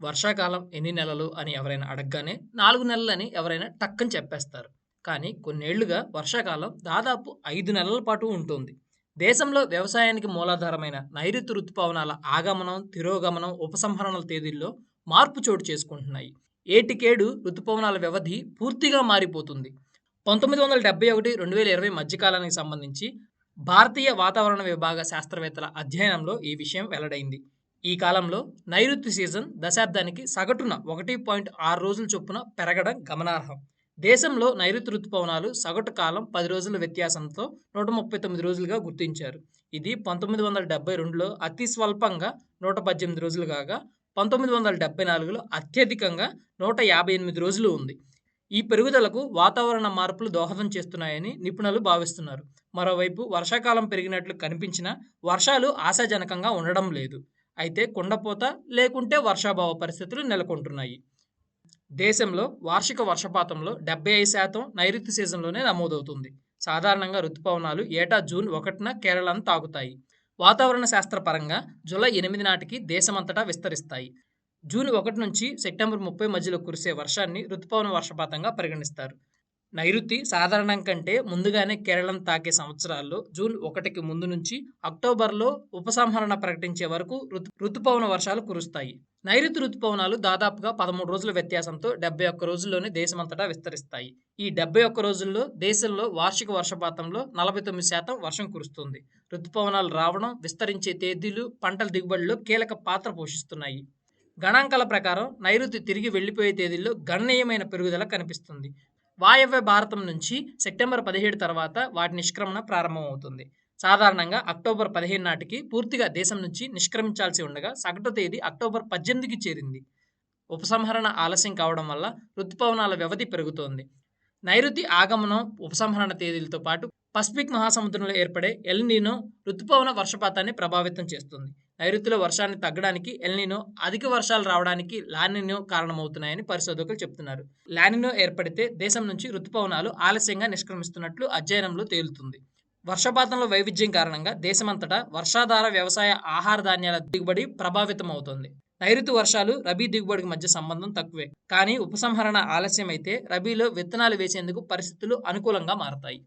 వర్షాకాలం ఎన్ని నెలలు అని ఎవరైనా అడగగానే నాలుగు నెలలని ఎవరైనా టక్కని చెప్పేస్తారు. కానీ కొన్నేళ్ళుగా వర్షాకాలం దాదాపు ఐదు నెలల పాటు ఉంటుంది. దేశంలో వ్యవసాయానికి మూలాధారమైన నైరుతి ఋతుపవనాల ఆగమనం తిరోగమనం ఉపసంహరణల తేదీల్లో మార్పు చోటు చేసుకుంటున్నాయి. ఏటికేడు ఋతుపవనాల వ్యవధి పూర్తిగా మారిపోతుంది. పంతొమ్మిది వందల డెబ్బై ఒకటి రెండు వేల ఇరవై మధ్యకాలానికి సంబంధించి భారతీయ వాతావరణ విభాగ శాస్త్రవేత్తల అధ్యయనంలో ఈ విషయం వెల్లడైంది. ఈ కాలంలో నైరుతి సీజన్ దశాబ్దానికి సగటున ఒకటి పాయింట్ ఆరు రోజుల చొప్పున పెరగడం గమనార్హం. దేశంలో నైరుతి ఋతుపవనాలు సగటు కాలం పది రోజుల వ్యత్యాసంతో నూట ముప్పై తొమ్మిది రోజులుగా గుర్తించారు. ఇది పంతొమ్మిది వందల డెబ్బై రెండులో అతి స్వల్పంగా నూట పద్దెనిమిది రోజులు కాగా పంతొమ్మిది వందల డెబ్బై నాలుగులో అత్యధికంగా నూట యాభై ఎనిమిది రోజులు ఉంది. ఈ పెరుగుదలకు వాతావరణ మార్పులు దోహదం చేస్తున్నాయని నిపుణులు భావిస్తున్నారు. మరోవైపు వర్షాకాలం పెరిగినట్లు కనిపించినా వర్షాలు ఆశాజనకంగా ఉండడం లేదు. అయితే కుండపోత లేకుంటే వర్షాభావ పరిస్థితులు నెలకొంటున్నాయి. దేశంలో వార్షిక వర్షపాతంలో డెబ్బై ఐదు శాతం నైరుతి సీజన్లోనే నమోదవుతుంది. సాధారణంగా ఋతుపవనాలు ఏటా జూన్ ఒకటిన కేరళను తాకుతాయి. వాతావరణ శాస్త్రపరంగా జూలై ఎనిమిది నాటికి దేశమంతటా విస్తరిస్తాయి. జూన్ ఒకటి నుంచి సెప్టెంబర్ ముప్పై మధ్యలో కురిసే వర్షాన్ని ఋతుపవన వర్షపాతంగా పరిగణిస్తారు. నైరుతి సాధారణం కంటే ముందుగానే కేరళను తాకే సంవత్సరాల్లో జూన్ ఒకటికి ముందు నుంచి అక్టోబర్లో ఉపసంహరణ ప్రకటించే వరకు ఋతు ఋతుపవన వర్షాలు కురుస్తాయి. నైరుతి ఋతుపవనాలు దాదాపుగా పదమూడు రోజుల వ్యత్యాసంతో డెబ్బై ఒక్క రోజుల్లోనే దేశమంతటా విస్తరిస్తాయి. ఈ డెబ్బై ఒక్క రోజుల్లో దేశంలో వార్షిక వర్షపాతంలో నలభై తొమ్మిది శాతం వర్షం కురుస్తుంది. ఋతుపవనాలు రావడం విస్తరించే తేదీలు పంటల దిగుబడిలో కీలక పాత్ర పోషిస్తున్నాయి. గణాంకాల ప్రకారం నైరుతి తిరిగి వెళ్ళిపోయే తేదీల్లో గణనీయమైన పెరుగుదల కనిపిస్తుంది. వాయవ్య భారతం నుంచి సెప్టెంబర్ పదిహేడు తర్వాత వాటి నిష్క్రమణ ప్రారంభమవుతుంది. సాధారణంగా అక్టోబర్ పదిహేను నాటికి పూర్తిగా దేశం నుంచి నిష్క్రమించాల్సి ఉండగా సగటు తేదీ అక్టోబర్ పద్దెనిమిదికి చేరింది. ఉపసంహరణ ఆలస్యం కావడం వల్ల ఋతుపవనాల వ్యవధి పెరుగుతోంది. నైరుతి ఆగమనం ఉపసంహరణ తేదీలతో పాటు పసిఫిక్ మహాసముద్రంలో ఏర్పడే ఎల్నీనో ఋతుపవన వర్షపాతాన్ని ప్రభావితం చేస్తుంది. నైరుతిలో వర్షాన్ని తగ్గడానికి ఎల్నినో అధిక వర్షాలు రావడానికి లానినో కారణమవుతున్నాయని పరిశోధకులు చెబుతున్నారు లానినో ఏర్పడితే దేశం నుంచి రుతుపవనాలు ఆలస్యంగా నిష్క్రమిస్తున్నట్లు అధ్యయనంలో తేలుతుంది. వర్షపాతంలో వైవిధ్యం కారణంగా దేశమంతటా వర్షాధార వ్యవసాయ ఆహార ధాన్యాల దిగుబడి ప్రభావితమవుతోంది. నైరుతి వర్షాలు రబీ దిగుబడికి మధ్య సంబంధం తక్కువే. కానీ ఉపసంహరణ ఆలస్యమైతే రబీలో విత్తనాలు వేసేందుకు పరిస్థితులు అనుకూలంగా మారతాయి.